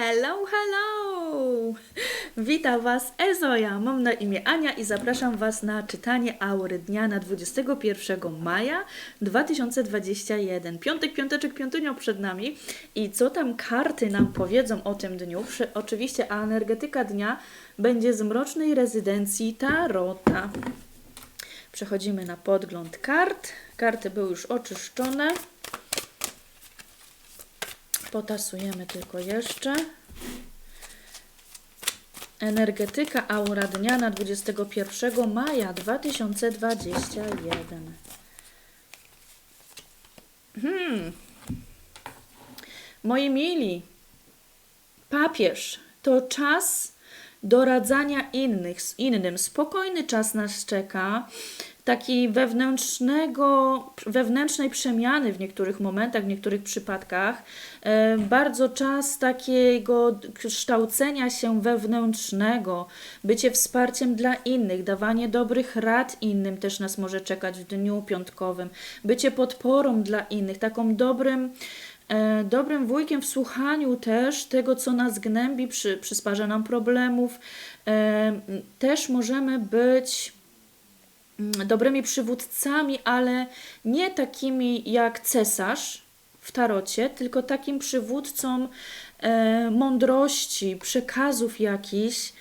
Hello, hello! Witam Was Ezoja, mam na imię Ania i zapraszam Was na czytanie aury dnia na 21 maja 2021. Piątek, piąteczek, piątynio przed nami i co tam karty nam powiedzą o tym dniu? Oczywiście, a energetyka dnia będzie z mrocznej rezydencji Tarota. Przechodzimy na podgląd kart. Karty były już oczyszczone. Potasujemy tylko jeszcze. Energetyka aura dnia na 21 maja 2021. Hmm. Moi mili, papież to czas doradzania innych, innym. Spokojny czas nas czeka, taki wewnętrznego, wewnętrznej przemiany w niektórych momentach, w niektórych przypadkach. E, bardzo czas takiego kształcenia się wewnętrznego, bycie wsparciem dla innych, dawanie dobrych rad innym też nas może czekać w dniu piątkowym, bycie podporą dla innych, taką dobrym e, dobrym wujkiem w słuchaniu też tego, co nas gnębi, przy, przysparza nam problemów. E, też możemy być dobrymi przywódcami, ale nie takimi jak cesarz w tarocie, tylko takim przywódcą e, mądrości, przekazów jakichś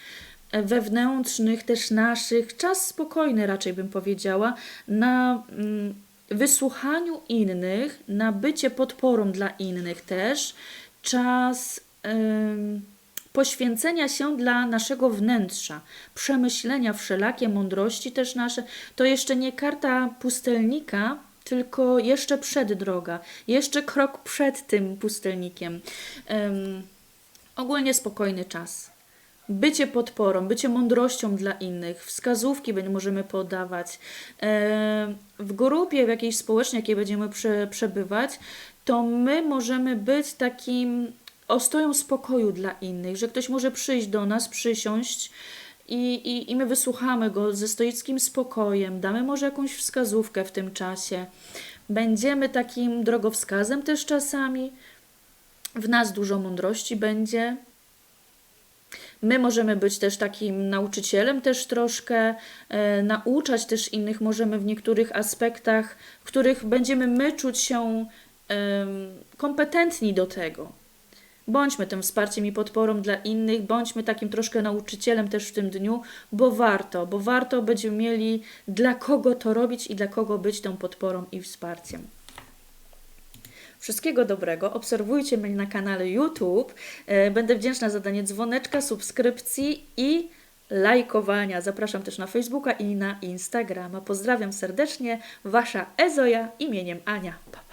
e, wewnętrznych, też naszych. Czas spokojny raczej bym powiedziała, na mm, wysłuchaniu innych, na bycie podporą dla innych też. Czas poświęcenia się dla naszego wnętrza, przemyślenia wszelakie mądrości też nasze. To jeszcze nie karta pustelnika, tylko jeszcze przed droga, jeszcze krok przed tym pustelnikiem. Em, ogólnie spokojny czas. Bycie podporą, bycie mądrością dla innych, wskazówki możemy podawać. W grupie, w jakiejś społecznej, jakiej będziemy prze, przebywać, to my możemy być takim ostoją spokoju dla innych, że ktoś może przyjść do nas, przysiąść i, i, i my wysłuchamy go ze stoickim spokojem, damy może jakąś wskazówkę w tym czasie. Będziemy takim drogowskazem też czasami. W nas dużo mądrości będzie. My możemy być też takim nauczycielem też troszkę, e, nauczać też innych możemy w niektórych aspektach, w których będziemy my czuć się kompetentni do tego. Bądźmy tym wsparciem i podporą dla innych, bądźmy takim troszkę nauczycielem też w tym dniu, bo warto, bo warto będziemy mieli dla kogo to robić i dla kogo być tą podporą i wsparciem. Wszystkiego dobrego. Obserwujcie mnie na kanale YouTube. E, Będę wdzięczna za danie dzwoneczka, subskrypcji i lajkowania. Zapraszam też na Facebooka i na Instagrama. Pozdrawiam serdecznie. Wasza Ezoja imieniem Ania. Pa.